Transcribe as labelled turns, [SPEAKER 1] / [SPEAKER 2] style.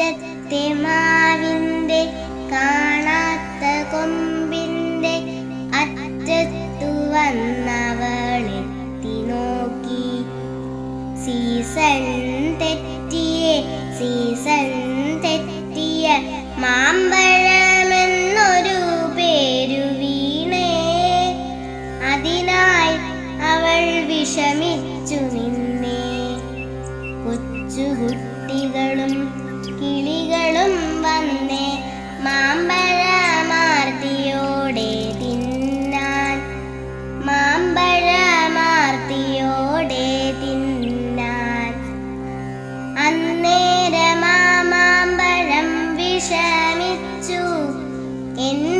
[SPEAKER 1] മുറ്റത്തെ മാവിന്റെ കാണാത്ത കൊമ്പിന്റെ അറ്റത്തു വന്നവളെത്തി നോക്കി സീസൺ തെറ്റിയ സീസൺ തെറ്റിയ മാമ്പഴമെന്നൊരു പേരു വീണേ. അതിനായി അവൾ വിഷമിച്ചു നിന്നേ. കൊച്ചുകുട്ടികളും കിളികളും വന്നേ മാമ്പഴമാർത്തിയോടെ തിന്നാൻ. മാമ്പഴമാർത്തിയോടെ തിന്നാൻ. അന്നേരമാ മാമ്പഴം വിഷമിച്ചു. സീസണേ